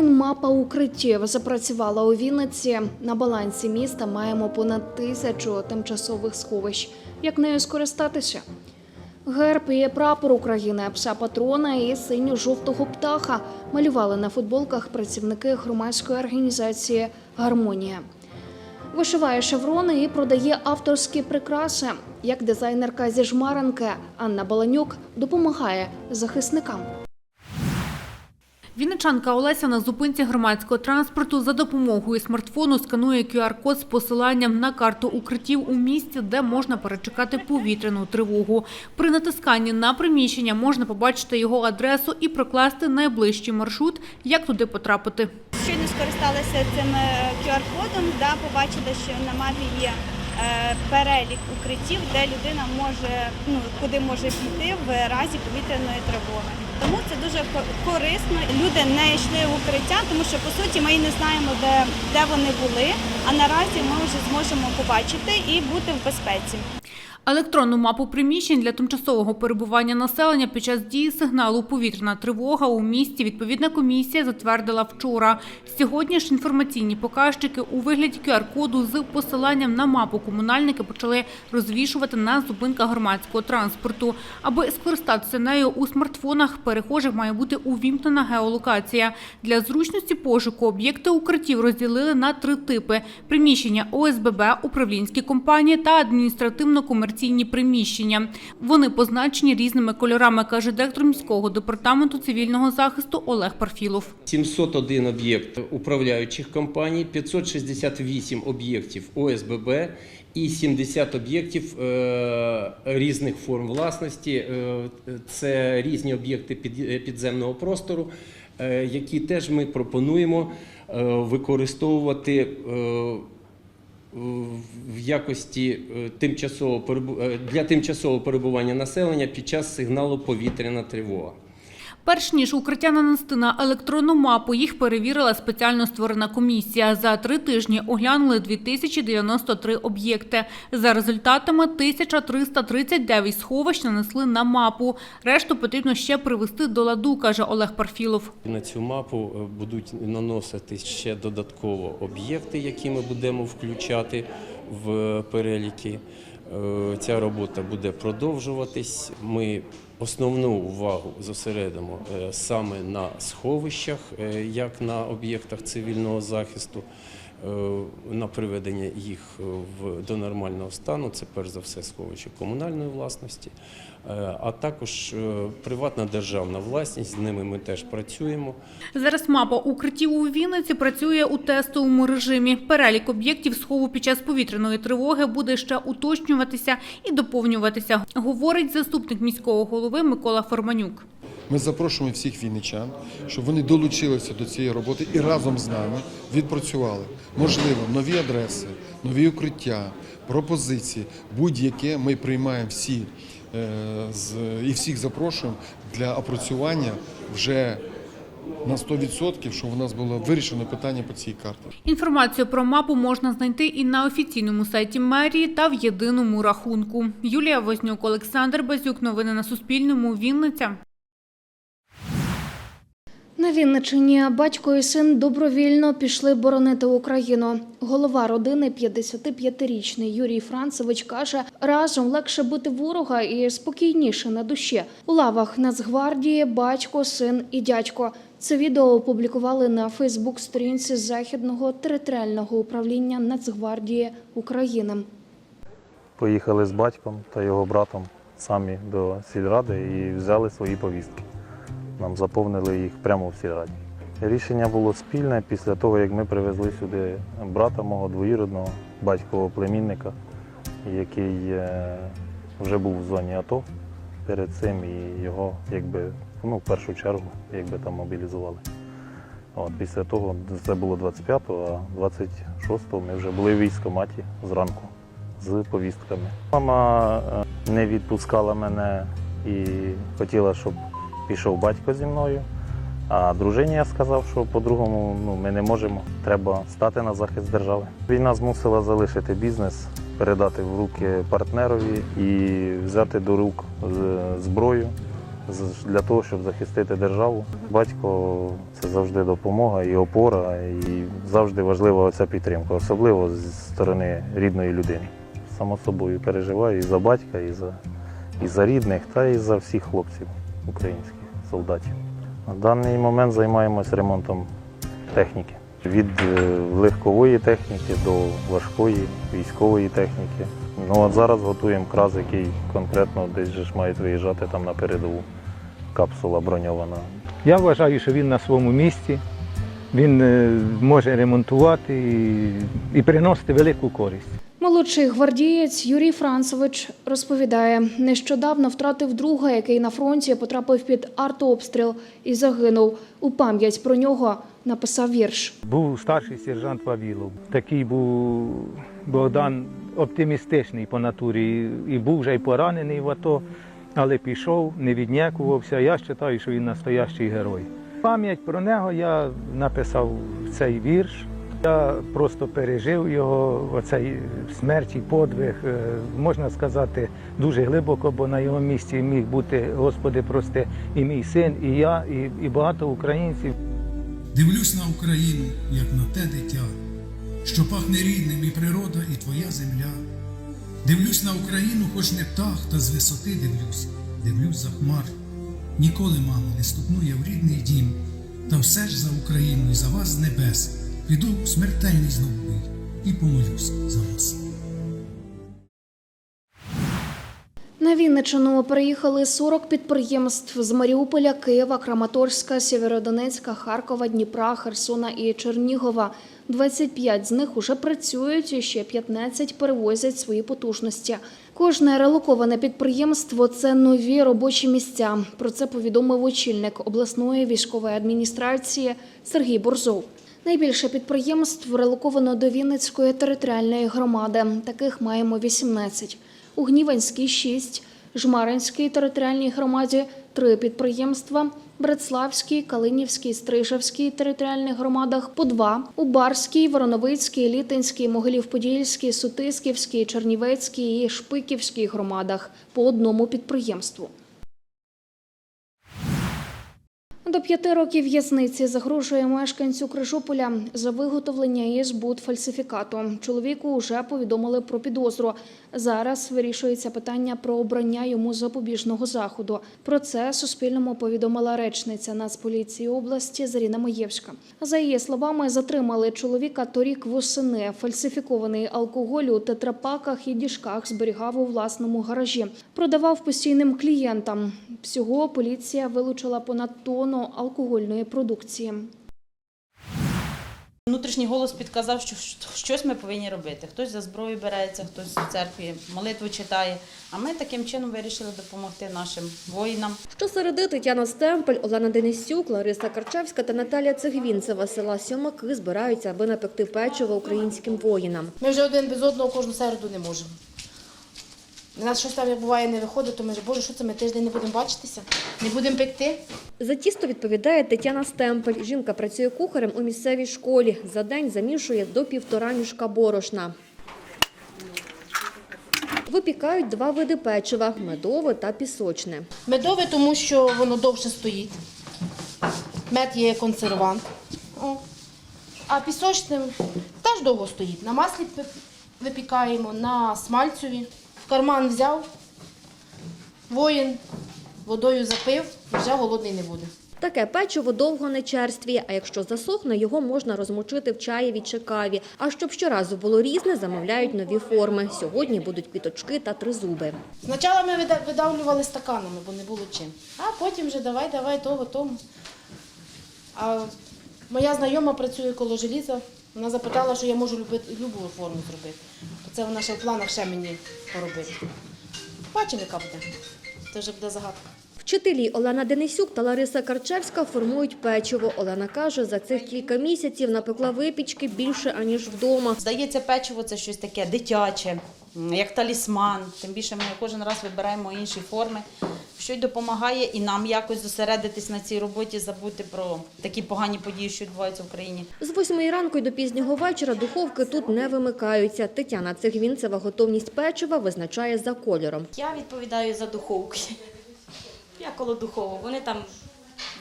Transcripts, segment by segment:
Онлайн-мапа укриттів запрацювала у Вінниці. На балансі міста маємо понад тисячу тимчасових сховищ. Як нею скористатися? Герб і прапор України, пса патрона і синьо-жовтого птаха малювали на футболках працівники громадської організації Гармонія. Вишиває шеврони і продає авторські прикраси. Як дизайнерка зі жмаренки Анна Баланюк допомагає захисникам. Вінничанка Олеся на зупинці громадського транспорту за допомогою смартфону сканує QR-код з посиланням на карту укриттів у місті, де можна перечекати повітряну тривогу. При натисканні на приміщення можна побачити його адресу і прокласти найближчий маршрут, як туди потрапити. Щойно скористалися цим е, QR-кодом, да, побачили, що на мапі є е, перелік укриттів, де людина може, ну, куди може піти в разі повітряної тривоги. Тому це дуже ко- корисно. Люди не йшли в укриття, тому що по суті ми і не знаємо, де, де вони були. А наразі ми вже зможемо побачити і бути в безпеці. Електронну мапу приміщень для тимчасового перебування населення під час дії сигналу повітряна тривога у місті відповідна комісія затвердила вчора. Сьогодні ж інформаційні показчики у вигляді QR-коду з посиланням на мапу комунальники почали розвішувати на зупинках громадського транспорту. Аби скористатися нею у смартфонах, перехожих має бути увімкнена геолокація. Для зручності пошуку об'єкти укриттів розділили на три типи: приміщення ОСББ, управлінські компанії та адміністративно-комерційні приміщення. Вони позначені різними кольорами, каже директор міського департаменту цивільного захисту Олег Парфілов. 701 об'єкт управляючих компаній, 568 об'єктів ОСББ і 70 об'єктів е, різних форм власності. Е, Це різні об'єкти під- підземного простору, е, які теж ми пропонуємо використовувати. Е, в якості е, тимчасового е, для тимчасового перебування населення під час сигналу повітряна тривога. Перш ніж укриття нанести на електронну мапу, їх перевірила спеціально створена комісія. За три тижні оглянули 2093 об'єкти. За результатами 1339 сховищ нанесли на мапу. Решту потрібно ще привести до ладу, каже Олег Парфілов. На цю мапу е, будуть наносити ще додатково об'єкти, які ми будемо включати в переліки. Е, Ця робота буде продовжуватись. Ми основну увагу зосередимо е, саме на сховищах, е, як на об'єктах цивільного захисту, на приведення їх е, до нормального стану. Це перш за все сховище комунальної власності, Е, а також е, приватна державна власність. З ними ми теж працюємо. Зараз мапа укриттів у Вінниці працює у тестовому режимі. Перелік об'єктів схову під час повітряної тривоги буде ще уточнюватися і доповнюватися, говорить заступник міського голови Микола Форманюк. Ми запрошуємо всіх вінничан, щоб вони долучилися до цієї роботи і разом з нами відпрацювали. Можливо, нові адреси, нові укриття, пропозиції, будь-яке ми приймаємо всі е, і всіх запрошуємо для опрацювання вже на 100%, щоб у нас було вирішено питання по цій карті. Інформацію про мапу можна знайти і на офіційному сайті мерії та в єдиному рахунку. Юлія Вознюк, Олександр Базюк. Новини на Суспільному. Вінниця. На Вінничині батько і син добровільно пішли боронити Україну. Голова родини, 55-річний Юрій Францевич, каже, разом легше бути ворога і спокійніше на душі. У лавах Нацгвардії батько, син і дядько. Це відео опублікували на Фейсбук-сторінці Західного територіального управління Нацгвардії України. Поїхали з батьком та його братом самі до сільради і взяли свої повістки. Нам заповнили їх прямо в сільраді. Рішення було спільне після того, як ми привезли сюди брата мого двоюродного батькового племінника, який е, вже був в зоні АТО перед цим, і його якби, ну, в першу чергу якби, там мобілізували. От, після того, це було 25-го, а 26-го ми вже були в військкоматі зранку з повістками. Мама е, не відпускала мене і хотіла, щоб пішов батько зі мною. А дружині я сказав, що по-другому ну, ми не можемо. Треба стати на захист держави. Війна змусила залишити бізнес, передати в руки партнерові і взяти до рук зброю, для того, щоб захистити державу. Батько це завжди допомога і опора, і завжди важлива ця підтримка, особливо з сторони рідної людини. Само собою переживаю і за батька, і за, і за рідних, та і за всіх хлопців українських солдатів. На даний момент займаємось ремонтом техніки. Від е, легкової техніки до важкої військової техніки. Ну от зараз готуємо краз, який конкретно десь же ж мають виїжджати там на передову. Капсула броньована. Я вважаю, що він на своєму місці, він е, може ремонтувати і, і приносити велику користь. Молодший гвардієць Юрій Францевич розповідає, нещодавно втратив друга, який на фронті потрапив під артобстріл і загинув. У пам'ять про нього написав вірш. Був старший сержант Вавілов. Такий був Богдан оптимістичний по натурі. І був вже й поранений в АТО, але пішов, не віднякувався. Я вважаю, що він настоящий герой. Пам'ять про нього я написав цей вірш. Я просто пережив його, оцей смерть і подвиг, е, можна сказати, дуже глибоко, бо на його місці міг бути, Господи, прости, і мій син, і я, і, і багато українців. Дивлюсь на Україну, як на те дитя, що пахне рідним і природа, і твоя земля. Дивлюсь на Україну, хоч не птах, та з висоти дивлюсь, дивлюсь за хмар. Ніколи, мамо, не ступну я в рідний дім, та все ж за Україну і за вас з небес. Піду в смертельний знов і помолюсь за вас. На Вінниччину переїхали 40 підприємств з Маріуполя, Києва, Краматорська, Сєвєродонецька, Харкова, Дніпра, Херсона і Чернігова. 25 з них уже працюють, і ще 15 перевозять свої потужності. Кожне релоковане підприємство це нові робочі місця. Про це повідомив очільник обласної військової адміністрації Сергій Борзов. Найбільше підприємств релоковано до Вінницької територіальної громади. Таких маємо 18. У Гніванській 6, Жмаринській територіальній громаді 3 підприємства, Братславській, Калинівській, Стрижевській територіальних громадах по 2, у Барській, Вороновицькій, Літинській, Могилів-Подільській, Сутисківській, Чернівецькій і Шпиківській громадах по одному підприємству. До п'яти років в'язниці загрожує мешканцю Крижополя за виготовлення і збут фальсифікату. Чоловіку вже повідомили про підозру. Зараз вирішується питання про обрання йому запобіжного заходу. Про це Суспільному повідомила речниця Нацполіції області Заріна Маєвська. За її словами, затримали чоловіка торік восени. Фальсифікований алкоголь у тетрапаках і діжках зберігав у власному гаражі. Продавав постійним клієнтам. Всього поліція вилучила понад тонну алкогольної продукції. Внутрішній голос підказав, що щось ми повинні робити. Хтось за зброю береться, хтось в церкві молитву читає. А ми таким чином вирішили допомогти нашим воїнам. Щосереди Тетяна Стемпель, Олена Денисюк, Лариса Карчевська та Наталія Цегвінцева села Сьомаки збираються, аби напекти печиво українським воїнам. Ми вже один без одного кожну середу не можемо. У нас щось там як буває не виходить, то ми ж, боже, що це ми тиждень не будемо бачитися, не будемо пекти. За тісто відповідає Тетяна Стемпель. Жінка працює кухарем у місцевій школі. За день замішує до півтора мішка борошна. Випікають два види печива – медове та пісочне. Медове, тому що воно довше стоїть. Мед є консервант. О. А пісочним теж довго стоїть. На маслі випікаємо, на смальцеві. Карман взяв, воїн водою запив, вже голодний не буде. Таке печиво довго не черствіє, а якщо засохне, його можна розмочити в чаєві чи каві. А щоб щоразу було різне, замовляють нові форми. Сьогодні будуть квіточки та тризуби. Спочатку ми видавлювали стаканами, бо не було чим. А потім вже давай, давай, того, тому. А моя знайома працює коло желіза. Вона запитала, що я можу любити, любу форму зробити. Це вона ще в планах ще мені поробити. Бачимо, яка буде. Це вже буде загадка. Вчителі Олена Денисюк та Лариса Карчевська формують печиво. Олена каже, за цих кілька місяців напекла випічки більше, аніж вдома. Здається, печиво це щось таке дитяче, як талісман. Тим більше ми кожен раз вибираємо інші форми. Що й допомагає і нам якось зосередитись на цій роботі, забути про такі погані події, що відбуваються в Україні. З восьмої ранку й до пізнього вечора духовки тут не вимикаються. Тетяна Цегвінцева готовність печива визначає за кольором. Я відповідаю за духовки. Я коло духового. Вони там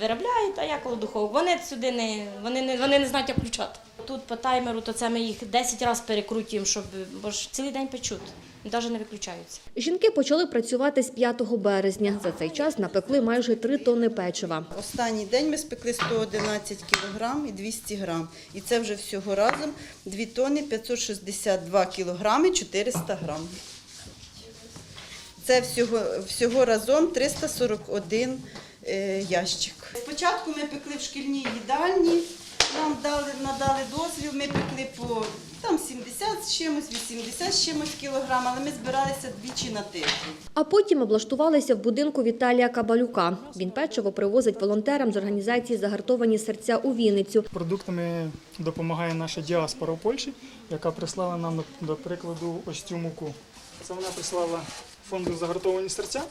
виробляють, а я коло духового. Вони сюди не, вони не, вони не знають, як включати. Тут по таймеру, то це ми їх 10 разів перекрутюємо, щоб, бо ж цілий день печуть, навіть не виключаються. Жінки почали працювати з 5 березня. За цей час напекли майже 3 тонни печива. Останній день ми спекли 111 кг і 200 грам. І це вже всього разом 2 тонни 562 кг 400 грам. Це всього, всього разом 341 е, ящик. Спочатку ми пекли в шкільній їдальні, нам дали, надали дозвіл, ми пекли по там 70 з чимось, 80 з чимось кілограм, але ми збиралися двічі на тиждень. А потім облаштувалися в будинку Віталія Кабалюка. Він печиво привозить волонтерам з організації «Загартовані серця» у Вінницю. Продуктами допомагає наша діаспора в Польщі, яка прислала нам, до прикладу, ось цю муку. Це вона прислала фонду загартовані серця,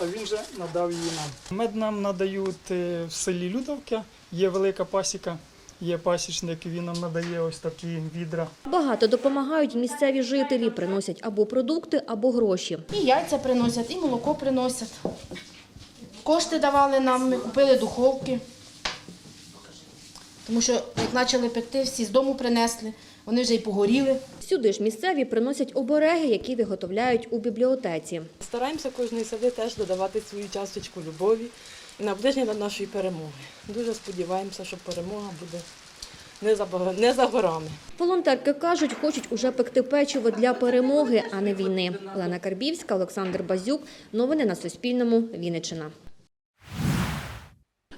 а він вже надав її нам. Мед нам надають е, в селі Людовка, є велика пасіка, є пасічник, він нам надає ось такі відра. Багато допомагають місцеві жителі, приносять або продукти, або гроші. І яйця приносять, і молоко приносять. Кошти давали нам, ми купили духовки. Тому що як почали пекти, всі з дому принесли, вони вже й погоріли. Сюди ж місцеві приносять обереги, які виготовляють у бібліотеці. Стараємося кожної сади теж додавати свою часточку любові і наближення до нашої перемоги. Дуже сподіваємося, що перемога буде не за, не за горами. Волонтерки кажуть, хочуть уже пекти печиво для перемоги, а не війни. Олена Карбівська, Олександр Базюк. Новини на Суспільному. Вінниччина.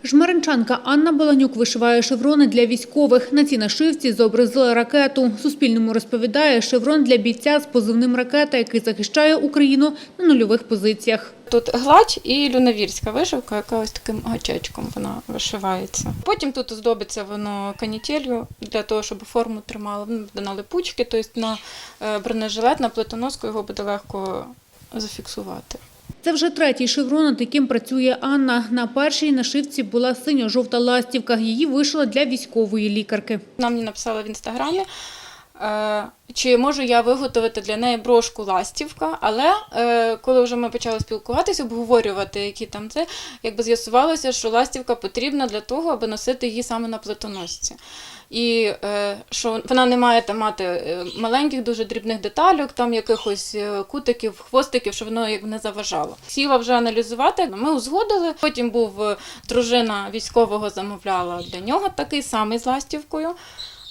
Жмеринчанка Анна Баланюк вишиває шеврони для військових. На цій нашивці зобразила ракету. Суспільному розповідає, шеврон для бійця з позивним «Ракета», який захищає Україну на нульових позиціях. Тут гладь і люнавірська вишивка, яка ось таким гачечком вона вишивається. Потім тут здобиться воно канітелью для того, щоб форму тримало. Ну, буде на липучки, тобто на бронежилет, на плитоноску його буде легко зафіксувати. Це вже третій шеврон, над яким працює Анна. На першій нашивці була синьо-жовта ластівка. Її вишила для військової лікарки. Вона мені написала в інстаграмі, е, чи можу я виготовити для неї брошку ластівка, але е, коли вже ми почали спілкуватися, обговорювати, які там це, якби з'ясувалося, що ластівка потрібна для того, аби носити її саме на плитоносці. І е, що вона не має там мати е, маленьких, дуже дрібних деталюк, там якихось е, кутиків, хвостиків, що воно як не заважало. Сіла вже аналізувати. Ми узгодили. Потім був дружина військового замовляла для нього такий самий з ластівкою.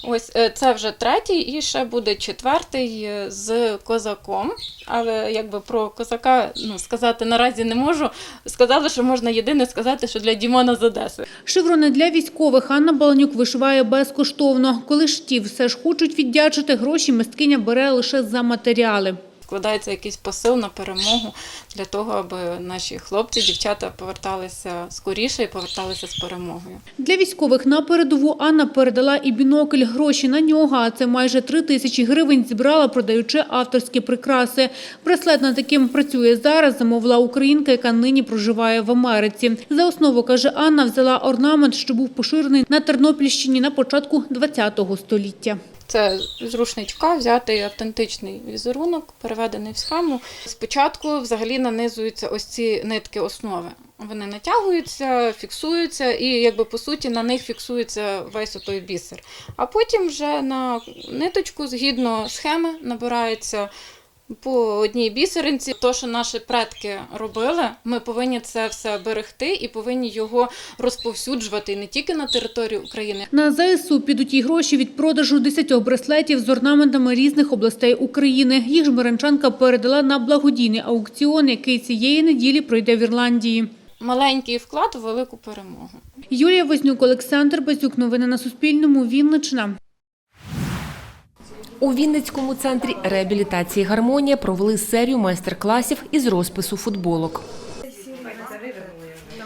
Ось е, це вже третій, і ще буде четвертий е, з козаком. Але якби про козака ну, сказати наразі не можу. Сказали, що можна єдине сказати, що для Дімона з Одеси. Шеврони для військових Анна Баланюк вишиває безкоштовно. Коли ж ті все ж хочуть віддячити, гроші мисткиня бере лише за матеріали. Вкладається якийсь посил на перемогу для того, аби наші хлопці, дівчата поверталися скоріше і поверталися з перемогою. Для військових на передову Анна передала і бінокль. Гроші на нього, а це майже три тисячі гривень, зібрала, продаючи авторські прикраси. Браслет над яким працює зараз, замовила українка, яка нині проживає в Америці. За основу, каже Анна, взяла орнамент, що був поширений на Тернопільщині на початку ХХ століття. Це з рушничка взятий автентичний візерунок, переведений в схему. Спочатку взагалі нанизуються ось ці нитки основи. Вони натягуються, фіксуються, і якби по суті на них фіксується весь отой бісер. А потім вже на ниточку згідно схеми набирається по одній бісеринці. То, що наші предки робили, ми повинні це все берегти і повинні його розповсюджувати не тільки на території України, На ЗСУ підуть і гроші від продажу 10 браслетів з орнаментами різних областей України. Їх ж жмеренчанка передала на благодійний аукціон, який цієї неділі пройде в Ірландії. маленький вклад у велику перемогу. Юлія Вознюк, Олександр Базюк. Новини на Суспільному. Вінниччина. У Вінницькому центрі реабілітації «Гармонія» провели серію майстер-класів із розпису футболок.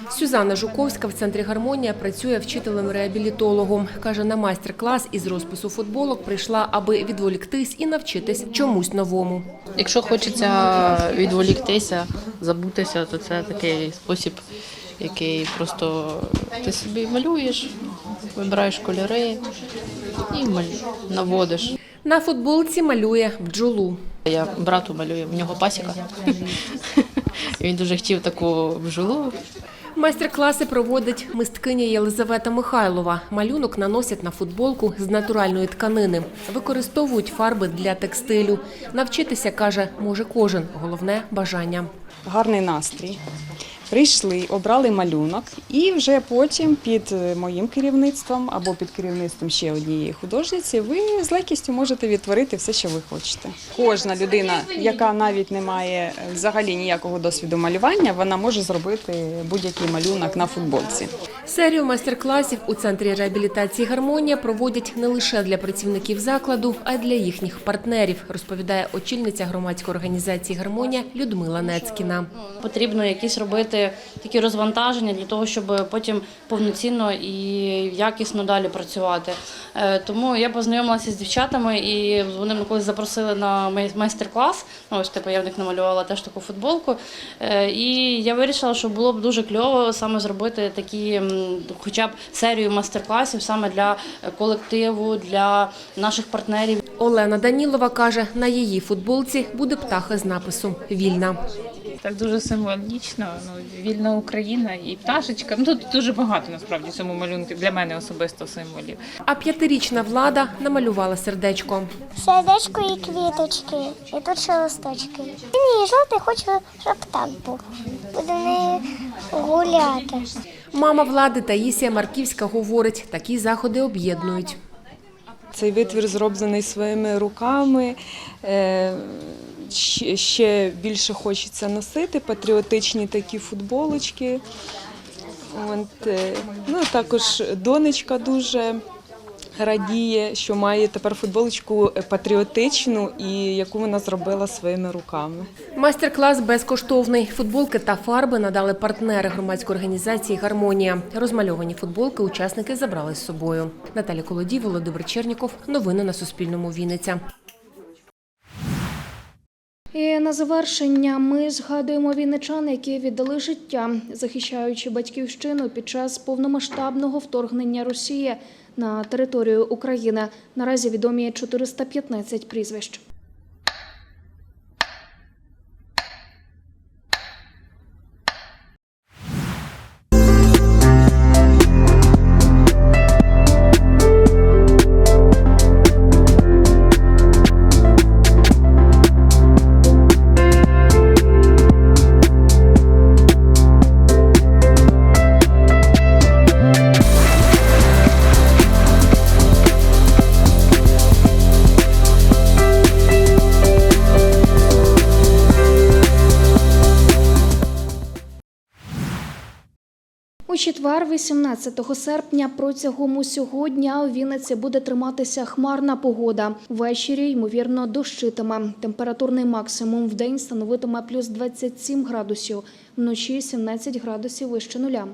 Сюзанна Жуковська в центрі «Гармонія» працює вчителем-реабілітологом. Каже, на майстер-клас із розпису футболок прийшла, аби відволіктись і навчитись чомусь новому. Якщо хочеться відволіктися, забутися, то це такий спосіб, який просто ти собі малюєш, вибираєш кольори і наводиш. На футболці малює бджолу. Я брату малюю, в нього пасіка. Він дуже хотів таку бджолу. Майстер-класи проводить мисткиня Єлизавета Михайлова. Малюнок наносять на футболку з натуральної тканини. Використовують фарби для текстилю. Навчитися, каже, може кожен. Головне – бажання. гарний настрій. Прийшли, обрали малюнок, і вже потім під е, моїм керівництвом або під керівництвом ще однієї художниці ви з легкістю можете відтворити все, що ви хочете. Кожна людина, яка навіть не має е, взагалі ніякого досвіду малювання, вона може зробити будь-який малюнок на футболці. Серію майстер-класів у центрі реабілітації «Гармонія» проводять не лише для працівників закладу, а й для їхніх партнерів, розповідає очільниця громадської організації «Гармонія» Людмила Нецькіна. Потрібно якісь робити такі розвантаження для того, щоб потім повноцінно і якісно далі працювати. Е, Тому я познайомилася з дівчатами, і вони мене колись запросили на майстер-клас. Ну, ось типу, я в них намалювала теж таку футболку. Е, І я вирішила, що було б дуже кльово саме зробити такі, хоча б серію майстер-класів саме для колективу, для наших партнерів. Олена Данілова каже, на її футболці буде птаха з напису «Вільна». Так дуже символічно. Ну, вільна Україна і пташечка. Ну тут дуже багато насправді в цьому малюнку для мене особисто символів. А п'ятирічна влада намалювала сердечко. Сердечко і квіточки, і тут ще листочки. Мені жовтий, хочу, щоб так був. Буду нею гуляти. Мама влади Таїсія Марківська говорить, такі заходи об'єднують. Цей витвір зроблений своїми руками. Ще- Ще більше хочеться носити патріотичні такі футболочки. От, е, ну, також донечка дуже радіє, що має тепер футболочку патріотичну і яку вона зробила своїми руками. Майстер-клас безкоштовний. Футболки та фарби надали партнери громадської організації «Гармонія». Розмальовані футболки учасники забрали з собою. Наталя Колодій, Володимир Черніков. Новини на Суспільному. Вінниця. І на завершення ми згадуємо вінничан, які віддали життя, захищаючи батьківщину під час повномасштабного вторгнення Росії на територію України. Наразі відомі 415 прізвищ. Четвер, 18 серпня, протягом усього дня у Вінниці буде триматися хмарна погода. Ввечері, ймовірно, дощитиме. Температурний максимум в день становитиме плюс 27 градусів, вночі 17 градусів вище нуля.